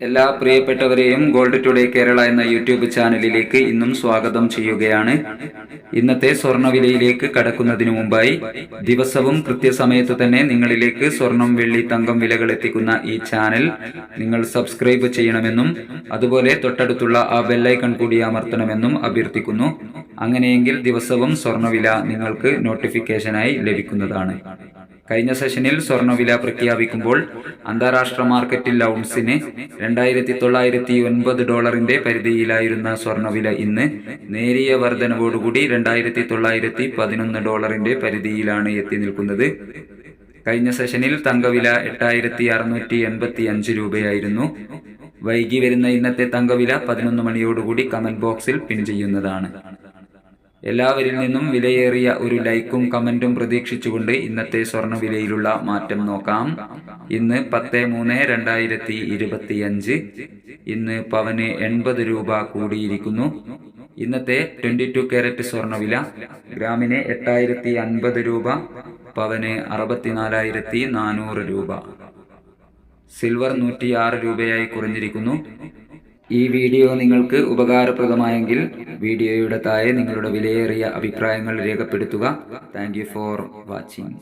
എല്ലാ പ്രിയപ്പെട്ടവരെയും gold today Kerala എന്ന യൂട്യൂബ് ചാനലിലേക്ക് ഇന്നും സ്വാഗതം ചെയ്യുകയാണ്. ഇന്നത്തെ സ്വർണവിലയിലേക്ക് കടക്കുന്നതിനു മുമ്പായി ദിവസവും കൃത്യസമയത്ത് തന്നെ നിങ്ങളിലേക്ക് സ്വർണം വെള്ളി തങ്കം വിലകൾ എത്തിക്കുന്ന ഈ ചാനൽ നിങ്ങൾ സബ്സ്ക്രൈബ് ചെയ്യണമെന്നും അതുപോലെ തൊട്ടടുത്തുള്ള ആ ബെല്ലൈക്കൺ കൂടി അമർത്തണമെന്നും അഭ്യർത്ഥിക്കുന്നു. അങ്ങനെയെങ്കിൽ ദിവസവും സ്വർണവില നിങ്ങൾക്ക് നോട്ടിഫിക്കേഷനായി ലഭിക്കുന്നതാണ്. കഴിഞ്ഞ സെഷനിൽ സ്വർണവില പ്രഖ്യാപിക്കുമ്പോൾ അന്താരാഷ്ട്ര മാർക്കറ്റിൽ ഔൺസിന് രണ്ടായിരത്തി തൊള്ളായിരത്തി ഒൻപത് ഡോളറിന്റെ പരിധിയിലായിരുന്ന സ്വർണവില ഇന്ന് നേരിയ വർധനവോടുകൂടി രണ്ടായിരത്തി തൊള്ളായിരത്തി പതിനൊന്ന് ഡോളറിന്റെ പരിധിയിലാണ് എത്തി നിൽക്കുന്നത്. കഴിഞ്ഞ സെഷനിൽ തങ്കവില എട്ടായിരത്തി അറുന്നൂറ്റി എൺപത്തി അഞ്ച് രൂപയായിരുന്നു. വൈകി വരുന്ന ഇന്നത്തെ തങ്കവില പതിനൊന്ന് മണിയോടുകൂടി കമന്റ് ബോക്സിൽ പിൻ ചെയ്യുന്നതാണ്. എല്ലാവരിൽ നിന്നും വിലയേറിയ ഒരു ലൈക്കും കമന്റും പ്രതീക്ഷിച്ചുകൊണ്ട് ഇന്നത്തെ സ്വർണ വിലയിലുള്ള മാറ്റം നോക്കാം. ഇന്ന് പത്ത് മൂന്ന് രണ്ടായിരത്തി ഇരുപത്തിയഞ്ച്. ഇന്ന് പവന് എൺപത് രൂപ കൂടിയിരിക്കുന്നു. ഇന്നത്തെ ട്വന്റി ടു കാരറ്റ് സ്വർണവില ഗ്രാമിന് എട്ടായിരത്തി അൻപത് രൂപ പവന് അറുപത്തിനാലായിരത്തി നാനൂറ് രൂപ. സിൽവർ നൂറ്റിയാറ് രൂപയായി കുറഞ്ഞിരിക്കുന്നു. ഈ വീഡിയോ നിങ്ങൾക്ക് ഉപകാരപ്രദമായെങ്കിൽ വീഡിയോയുടെ താഴെ നിങ്ങളുടെ വിലയേറിയ അഭിപ്രായങ്ങൾ രേഖപ്പെടുത്തുക. Thank for watching